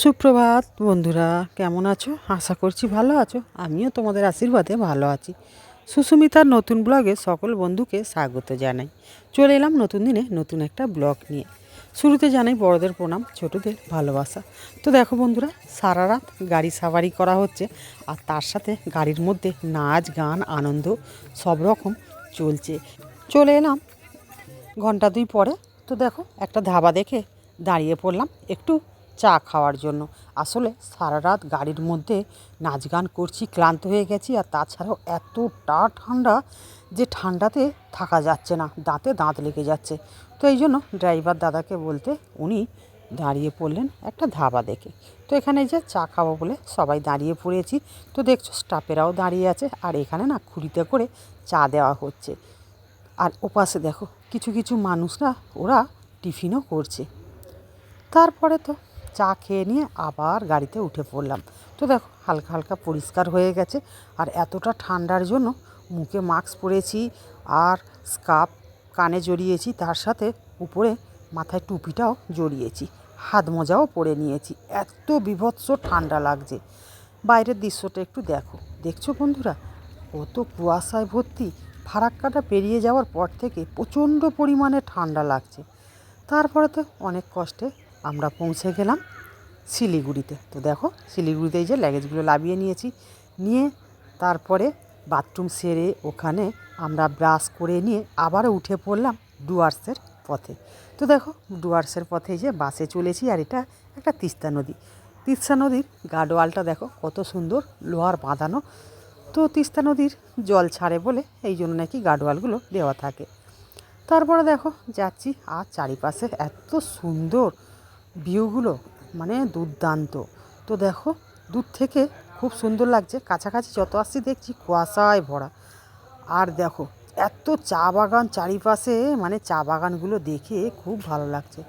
সুপ্রভাত বন্ধুরা, কেমন আছো? আশা করছি ভালো আছো। আমিও তোমাদের আশীর্বাদে ভালো আছি। সুস্মিতার নতুন ব্লগে সকল বন্ধুকে স্বাগত জানাই। চলে এলাম নতুন দিনে নতুন একটা ব্লগ নিয়ে। শুরুতে জানাই বড়দের প্রণাম, ছোটদের ভালোবাসা। তো দেখো বন্ধুরা, সারা রাত গাড়ি সাবারি করা হচ্ছে আর তার সাথে গাড়ির মধ্যে নাচ, গান, আনন্দ সব রকম চলছে। চলে এলাম ঘণ্টা দুই পরে। তো দেখো একটা ধাবা দেখে দাঁড়িয়ে পড়লাম। একটু চা খাওয়ার জন্য। আসলে সারা রাত গাড়ির মধ্যে নাচ গান করছি, ক্লান্ত হয়ে গেছি আর তাছাড়াও এতটা ঠান্ডা যে ঠান্ডাতে থাকা যাচ্ছে না, দাঁতে দাঁত লেগে যাচ্ছে। তো এই জন্য ড্রাইভার দাদাকে বলতে উনি দাঁড়িয়ে পড়লেন একটা ধাবা দেখে। তো এখানে যে চা খাব বলে সবাই দাঁড়িয়ে পড়েছি। তো দেখছ স্টাফেরাও দাঁড়িয়ে আছে আর এখানে না খুঁড়িতে করে চা দেওয়া হচ্ছে। আর ওপাশে দেখো কিছু কিছু মানুষরা ওরা টিফিনও করছে। তারপরে তো চা খেয়ে নিয়ে আবার গাড়িতে উঠে পড়লাম। তো দেখো, হালকা হালকা পরিষ্কার হয়ে গেছে। আর এতটা ঠান্ডার জন্য মুখে মাস্ক পরেছি আর স্কার্ফ কানে জড়িয়েছি, তার সাথে উপরে মাথায় টুপিটাও জড়িয়েছি। হাত মোজাও পরে নিয়েছি। এত বিভৎস ঠান্ডা লাগছে। বাইরের দৃশ্যটা একটু দেখো। দেখছ বন্ধুরা? কত কুয়াশায় ভর্তি। ফারাক্কাটা পেরিয়ে যাওয়ার পর থেকে প্রচণ্ড পরিমাণে ঠান্ডা লাগছে। তারপরে তো অনেক কষ্টে আমরা পৌঁছে গেলাম। শিলিগুড়িতে। তো দেখো, শিলিগুড়িতে যে লাগেজগুলো লাভিয়ে নিয়েছি। নিয়ে তারপরে বাথরুম সেরে ওখানে আমরা ব্রাশ করে নিয়ে আবারও উঠে পড়লাম ডুয়ার্সের পথে। তো দেখো, ডুয়ার্সের পথে যে বাসে চলেছি আর এটা একটা তিস্তা নদী। তিস্তা নদীর গার্ডওয়ালটা দেখো, কত সুন্দর লোহার বাঁধানো। তো তিস্তা নদীর জল ছাড়ে বলে এই জন্য নাকি গার্ডওয়ালগুলো দেওয়া থাকে। তারপরে দেখো, যাচ্ছি আর চারিপাশে এত সুন্দর ভিউগুলো মানে দুর্দান্ত। তো দেখো, দূর থেকে খুব সুন্দর লাগছে। কাছাকাছি যত আসছি দেখছি কুয়াশায় ভরা। আর দেখো, এত চা বাগান চারিপাশে মানে চা বাগানগুলো দেখে খুব ভালো লাগছে।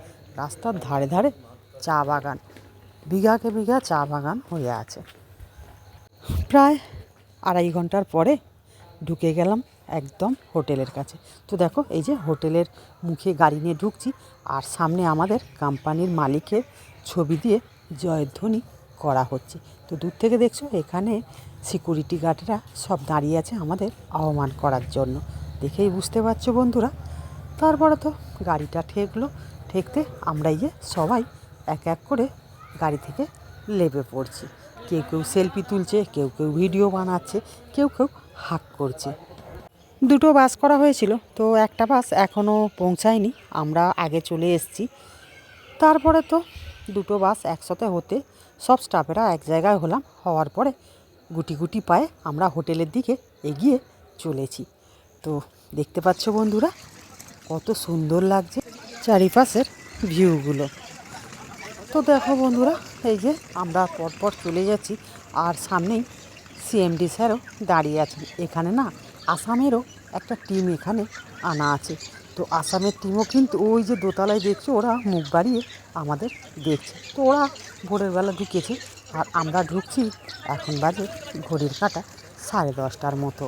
রাস্তার ধারে ধারে চা বাগান, বিঘাকে বিঘা চা বাগান হয়ে আছে। প্রায় আড়াই ঘণ্টার পরে ঢুকে গেলাম একদম হোটেলের কাছে। তো দেখো, এই যে হোটেলের মুখে গাড়ি নিয়ে ঢুকছি, আর সামনে আমাদের কোম্পানির মালিকের ছবি দিয়ে জয়ধ্বনি করা হচ্ছে। তো দূর থেকে দেখছ, এখানে সিকিউরিটি গার্ডরা সব দাঁড়িয়ে আছে আমাদের আহ্বান করার জন্য। দেখেই বুঝতে পারছ বন্ধুরা। তারপরে তো গাড়িটা ঠেকলো। ঠেকতে আমরা এই যে সবাই এক এক করে গাড়ি থেকে লেবে পড়ছি। কেউ কেউ সেলফি তুলছে, কেউ কেউ ভিডিও বানাচ্ছে, কেউ কেউ হাক করছে। দুটো বাস করা হয়েছিল, তো একটা বাস এখনও পৌঁছায়নি। আমরা আগে চলে এসেছি। তারপরে তো দুটো বাস একসাথে হতে সব স্টাফেরা এক জায়গায় হলাম। হওয়ার পরে গুটি গুটি পায়ে আমরা হোটেলের দিকে এগিয়ে চলেছি। তো দেখতে পাচ্ছ বন্ধুরা, কত সুন্দর লাগছে চারিপাশের ভিউগুলো। তো দেখো বন্ধুরা, এই যে আমরা পরপর চলে যাচ্ছি আর সামনেই সিএমডি স্যারও দাঁড়িয়ে আছেন। এখানে না আসামেরও একটা টিম এখানে আনা আছে। তো আসামের টিমও কিন্তু ওই যে দোতলায় দেখছে, ওরা মুখ বাড়িয়ে আমাদের দেখছে। তো ওরা ভোরের বেলা ঢুকেছে আর আমরা ঢুকছি এখন বাজে ঘড়ির কাটা সাড়ে দশটার মতো।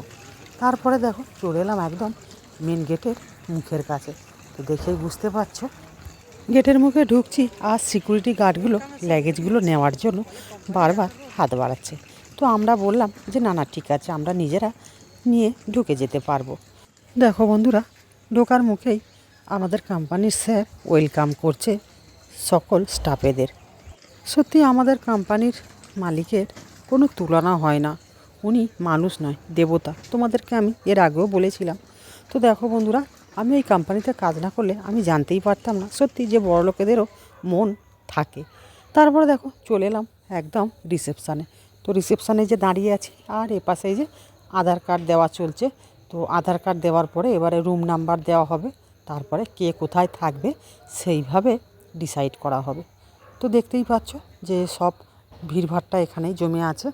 তারপরে দেখো চলে এলাম একদম মেন গেটের মুখের কাছে। তো দেখেই বুঝতে পারছ গেটের মুখে ঢুকছি আর সিকিউরিটি গার্ডগুলো ল্যাগেজগুলো নেওয়ার জন্য বারবার হাত বাড়াচ্ছে। তো আমরা বললাম যে, না না, ঠিক আছে, আমরা নিজেরা নিয়ে ঢুকে যেতে পারব। দেখো বন্ধুরা ঢোকার মুখেই আমাদের কোম্পানির স্যার ওয়েলকাম করছে সকল স্টাফেদের সত্যি আমাদের কোম্পানির মালিকের কোনো তুলনা হয় না। উনি মানুষ নয়, দেবতা। তোমাদেরকে আমি এর আগেও বলেছিলাম। তো দেখো বন্ধুরা, আমি এই কোম্পানিতে কাজ না করলে আমি জানতেই পারতাম না। সত্যি যে বড় লোকেদেরও মন থাকে। তারপরে দেখো, চলে এলাম একদম রিসেপশানে তো রিসেপশানে যে দাঁড়িয়ে আছি, আর এ পাশে যে আধার কার্ড দেওয়া চলছে। তো আধার কার্ড দেওয়ার পরে এবারে রুম নাম্বার দেওয়া হবে, তারপরে কে কোথায় থাকবে সেইভাবে ডিসাইড করা হবে। তো দেখতেই পাচ্ছ যে সব ভিড়ভাট্টা এখানেই জমে আছে।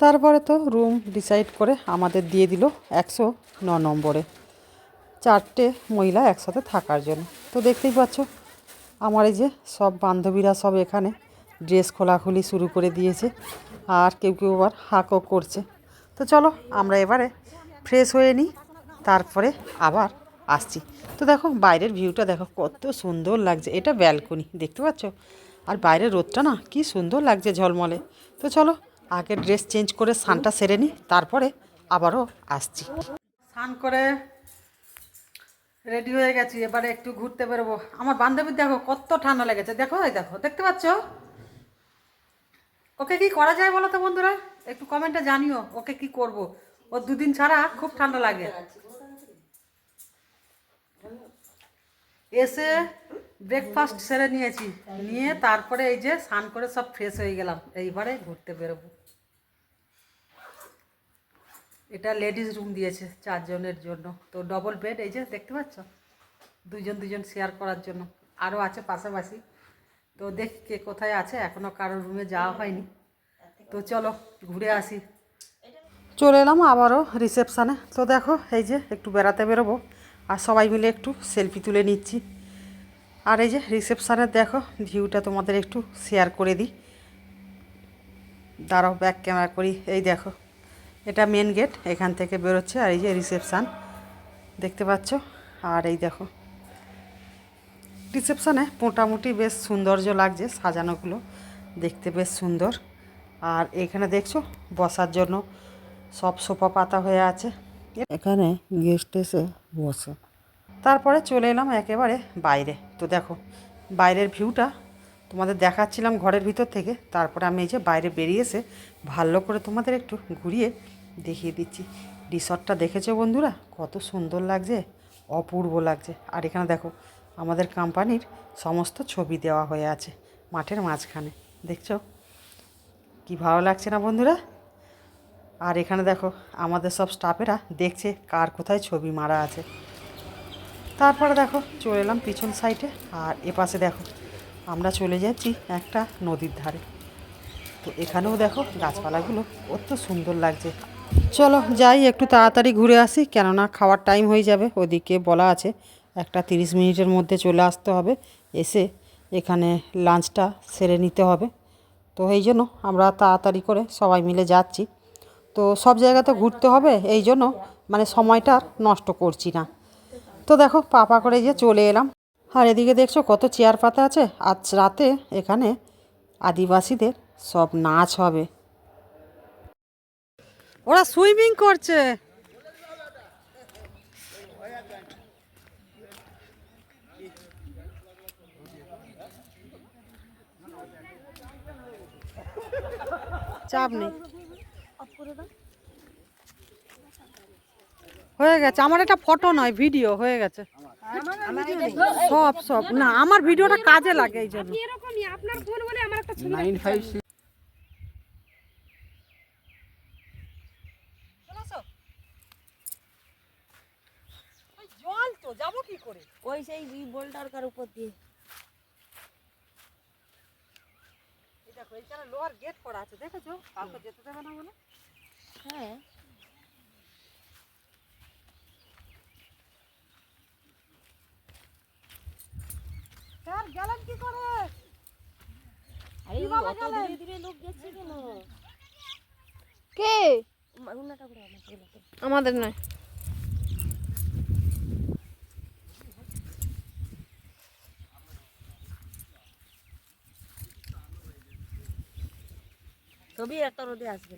তারপরে তো রুম ডিসাইড করে আমাদের দিয়ে দিল একশো ন নম্বরে। চারটে মহিলা একসাথে থাকার জন্য। তো দেখতেই পাচ্ছ আমার এই যে সব বান্ধবীরা সব এখানে ড্রেস খোলাখুলি শুরু করে দিয়েছে, আর কেউ কেউ আবার হাঁকও করছে। তো চলো আমরা এবারে ফ্রেশ হয়ে নিই, তারপরে আবার আসছি। তো দেখো, বাইরের ভিউটা দেখো, কত সুন্দর লাগছে। এটা ব্যালকনি, দেখতে পাচ্ছ? আর বাইরের রোদটা না, কি সুন্দর লাগছে ঝলমলে। তো চলো আগে ড্রেস চেঞ্জ করে স্নানটা সেরে নিই, তারপরে আবারও আসছি। স্নান করে রেডি হয়ে গেছি, এবারে একটু ঘুরতে বেরোবো। আমার বান্ধবীর দেখো, কত ঠান্ডা লেগেছে। দেখো, এই দেখো, দেখতে পাচ্ছ? ওকে কি করা যায় বলো তো বন্ধুরা? একটু কমেন্টে জানিও, ওকে কি করব? ও দুদিন ছাড়া খুব ঠান্ডা লাগে। এসে ব্রেকফাস্ট সেরে নিয়েছি। নিয়ে তারপরে এই যে স্নান করে সব ফ্রেশ হয়ে গেলাম। এইবারে ঘুরতে বেরোবো। এটা লেডিস রুম দিয়েছে চারজনের জন্য। তো ডবল বেড এই যে দেখতে পাচ্ছ? দুজন দুজন শেয়ার করার জন্য। আরও আছে পাশাপাশি। তো দেখি কে কোথায় আছে। এখনও কারোর রুমে যাওয়া হয়নি। তো চলো, ঘুরে আসি। চলে এলাম আবারও রিসেপশানে তো দেখো, এই যে একটু বেড়াতে বেরোবো, আর সবাই মিলে একটু সেলফি তুলে নিচ্ছি। আর এই যে রিসেপশানের দেখো ভিউটা তোমাদের একটু শেয়ার করে দিই। দাঁড়াও ব্যাক ক্যামেরা করি। এই দেখো, এটা মেন গেট এখান থেকে বেরোচ্ছে, আর এই যে রিসেপশান দেখতে পাচ্ছ? আর এই দেখো রিসেপশানে মোটামুটি বেশ সৌন্দর্য লাগছে, সাজানোগুলো দেখতে বেশ সুন্দর। আর এখানে দেখছ, বসার জন্য সব সোফা পাতা হয়ে আছে। এখানে গেস্ট এসে বসে। তারপরে চলে এলাম একেবারে বাইরে। তো দেখো বাইরের ভিউটা তোমাদের দেখাচ্ছিলাম ঘরের ভিতর থেকে। তারপরে আমি এই যে বাইরে বেরিয়ে এসে ভালো করে তোমাদের একটু ঘুরিয়ে দেখিয়ে দিচ্ছি। রিসর্টটা দেখেছ বন্ধুরা? কত সুন্দর লাগছে অপূর্ব লাগছে। আর এখানে দেখো আমাদের কোম্পানির সমস্ত ছবি দেওয়া হয়ে আছে মাঠের মাঝখানে। দেখছ? কি ভালো লাগছে না বন্ধুরা? আর এখানে দেখো আমাদের সব স্টাফেরা দেখছে কার কোথায় ছবি মারা আছে। তারপরে দেখো চলে এলাম পিছন সাইডে আর এপাশে দেখো আমরা চলে যাচ্ছি একটা নদীর ধারে। তো এখানেও দেখো গাছপালাগুলো কত সুন্দর লাগছে। চলো যাই, একটু তাড়াতাড়ি ঘুরে আসি, কেননা খাওয়ার টাইম হয়ে যাবে, ওদিকে বলা আছে একটা তিরিশ মিনিটের মধ্যে চলে আসতে হবে, এসে এখানে লাঞ্চটা সেরে নিতে হবে। তো এই জন্য আমরা তাড়াতাড়ি করে সবাই মিলে যাচ্ছি। তো সব জায়গাতে ঘুরতে হবে, এই জন্য মানে সময়টা নষ্ট করছি না। তো দেখো পাপা করে যে চলে এলাম। আর এদিকে দেখছ কত চেয়ার পাতা আছে, আজ রাতে এখানে আদিবাসীদের সব নাচ হবে। ওরা সুইমিং করছে। চাপ নেই। হয়ে গেছে। আমার একটা ফটো নয় ভিডিও হয়ে গেছে। সব সব। না আমার ভিডিওটা কাজে লাগে এই জন্য। আপনার ফোন বলে আমার একটা ছবি নাইন জল তো যাব কি করে? ওই সেই বোল্টার উপর দিয়ে। এই দেখো এইখানে লোহার গেট করা আছে দেখেছ? কাউকে যেতে দেবে না বলে? হ্যাঁ। স্যার গেলেন কি করে? আরে অত ধীরে ধীরে লোক যাচ্ছে কেন? কে? মাগুনাটা করে আমার ছেলেকে। আমাদের নয়। ছবি এত রোদে আসবে।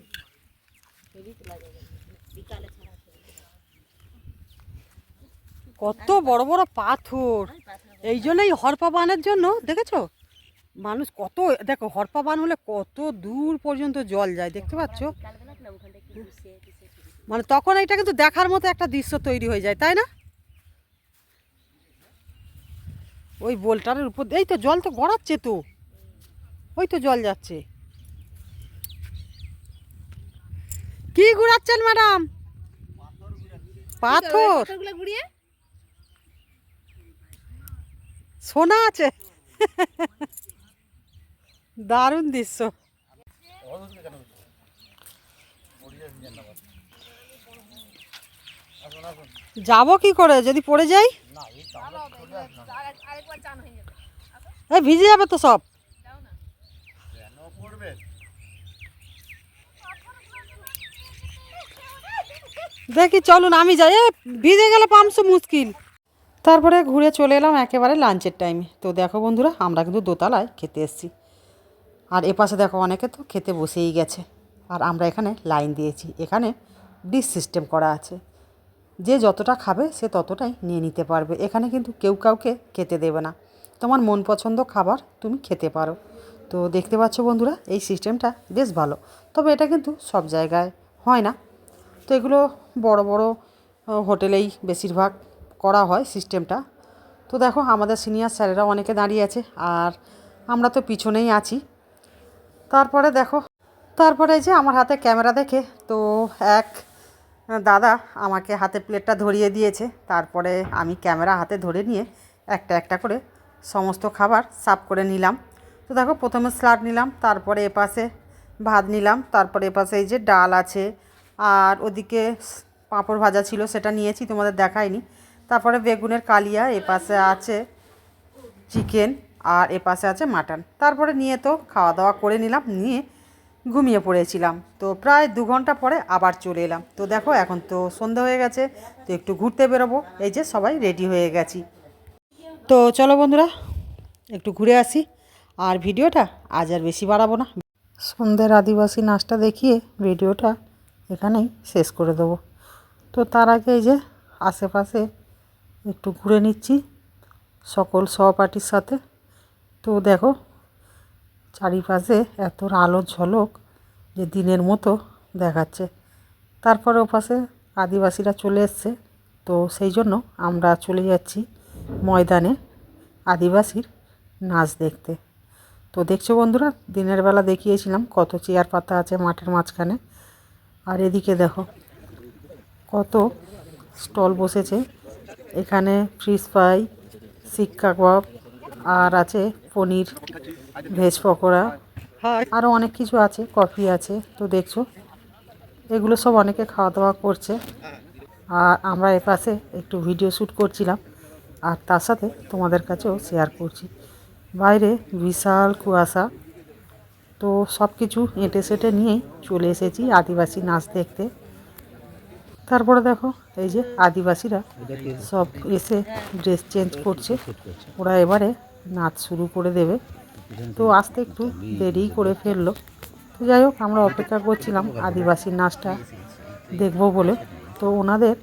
কত বড় বড় পাথর। এই জন্যই হরপা বানের জন্য, দেখেছ? মানুষ কত, দেখো, হরপা বান হলে কত দূর পর্যন্ত জল যায়, দেখতে পাচ্ছ। মানে তখন এটা কিন্তু দেখার মতো একটা দৃশ্য তৈরি হয়ে যায়, তাই না? ওই বোলটারের উপর, এই তো জল তো গড়াচ্ছে তো। ওই তো জল যাচ্ছে। কি ঘুরাচ্ছেন ম্যাডাম? পাথর। সোনা আছে। দারুণ দৃশ্য। যাব কি করে? যদি পড়ে যাই? ভিজে যাবে তো সব। দেখি, চলুন, আমি যাই। ভিজে গেলে পামসু মুশকিল। তারপরে ঘুরে চলে এলাম একেবারে লাঞ্চের টাইমে। তো দেখো বন্ধুরা, আমরা কিন্তু দোতলায় খেতে এসেছি। আর এপাশে দেখো অনেকে তো খেতে বসেই গেছে। আর আমরা এখানে লাইন দিয়েছি। এখানে ডিশ সিস্টেম করা আছে। যে যতটা খাবে, সে ততটাই নিয়ে নিতে পারবে। এখানে কিন্তু কেউ কাউকে খেতে দেবে না। তোমার মন পছন্দ খাবার তুমি খেতে পারো। তো দেখতে পাচ্ছ বন্ধুরা, এই সিস্টেমটা বেশ ভালো। তবে এটা কিন্তু সব জায়গায় হয় না। তো এগুলো বড় বড় হোটেলেই বেশিরভাগ করা হয় সিস্টেমটা। তো দেখো, আমাদের সিনিয়র স্যারেরা অনেকে দাঁড়িয়ে আছে আর আমরা তো পিছনেই আছি। তারপরে দেখো, তারপরে যে আমার হাতে ক্যামেরা দেখে, তো এক দাদা আমাকে হাতে প্লেটটা ধরিয়ে দিয়েছে। তারপরে আমি ক্যামেরা হাতে ধরে নিয়ে একটা একটা করে সমস্ত খাবার সার্ভ করে নিলাম। তো দেখো, প্রথমে স্যালাড নিলাম, তারপরে এপাশে ভাত নিলাম, তারপরে এপাশে এই যে ডাল আছে আর ওদিকে পাঁপড় ভাজা ছিল, সেটা নিয়েছি, তোমাদের দেখাইনি। তারপরে বেগুনের কালিয়া এপাশে আছে চিকেন, আর এ পাশে আছে মাটন। তারপরে নিয়ে তো খাওয়া দাওয়া করে নিলাম, নিয়ে ঘুমিয়ে পড়েছিলাম। তো প্রায় দু ঘণ্টা পরে আবার চলে এলাম। তো দেখো, এখন তো সন্ধে হয়ে গেছে, তো একটু ঘুরতে বেরোবো। এই যে সবাই রেডি হয়ে গেছি। তো চলো বন্ধুরা, একটু ঘুরে আসি। আর ভিডিওটা আজ আর বেশি বাড়াবো না। সন্ধ্যের আদিবাসী নাচটা দেখিয়ে ভিডিওটা এখানেই শেষ করে দেবো। তো তার আগে এই যে আশেপাশে একটু ঘুরে নিচ্ছি সকল সহপাঠীর সাথে। তো দেখো, চারিপাশে এত আলো ঝলক যে দিনের মতো দেখাচ্ছে। তারপরে ওপাশে আদিবাসীরা চলে এসছে। তো সেই জন্য আমরা চলে যাচ্ছি ময়দানে আদিবাসীর নাচ দেখতে। তো দেখছ বন্ধুরা, দিনের বেলা দেখিয়েছিলাম কত চেয়ার পাতা আছে মাঠের মাঝখানে। আর এদিকে দেখো কত স্টল বসেছে। এখানে ফিশ ফ্রাই শিক কাবাব আর আছে পনির ভেজ পকোড়া আরও অনেক কিছু আছে কফি আছে তো দেখছ। এগুলো সব অনেকে খাওয়া দাওয়া করছে। আর আমরা এপাশে একটু ভিডিও শ্যুট করছিলাম আর তার সাথে তোমাদের কাছেও শেয়ার করছি। বাইরে বিশাল কুয়াশা। তো সব কিছু এঁটে সেটে নিয়েই চলে এসেছি আদিবাসী নাচ দেখতে। তারপরে দেখো, এই যে আদিবাসীরা সব এসে ড্রেস চেঞ্জ করছে। ওরা এবারে নাচ শুরু করে দেবে। তো আসতে একটু দেরিই করে ফেলল। তো যাই হোক, আমরা অপেক্ষা করছিলাম আদিবাসী নাচটা দেখব বলে। তো ওনাদের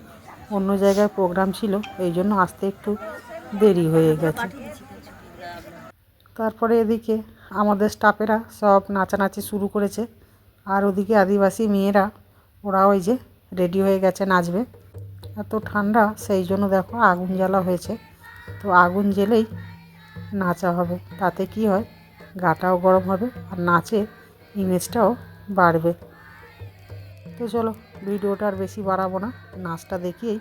অন্য জায়গায় প্রোগ্রাম ছিল, এই জন্য আসতে একটু দেরি হয়ে গেছে। তারপরে এদিকে আমাদের স্টাফেরা সব নাচানাচি শুরু করেছে। আর ওদিকে আদিবাসী মেয়েরা ওরা ওই যে রেডি হয়ে গেছে নাচবে। এত ঠান্ডা, সেই জন্য দেখো আগুন জ্বালা হয়েছে। তো আগুন জ্বেলেই নাচা হবে। তাতে কি হয়? গাটাও গরম হবে আর নাচের ইমেজটাও বাড়বে। তো চলো, ভিডিওটা আর বেশি বাড়াবো না। নাচটা দেখিয়েই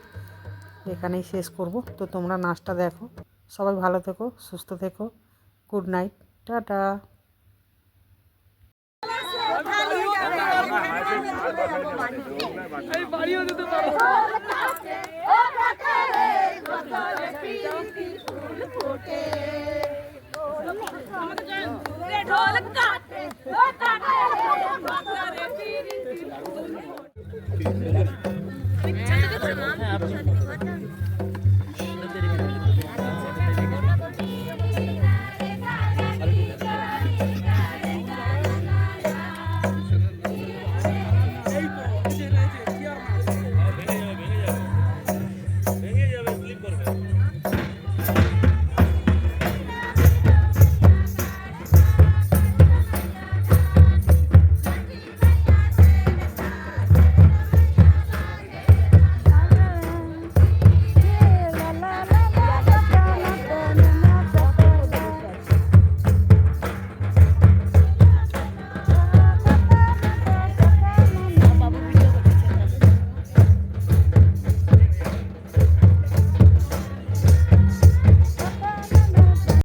এখানেই শেষ করব। তো তোমরা নাচটা দেখো। সবাই ভালো থেকো, সুস্থ থেকো। Good night tata. ঢোল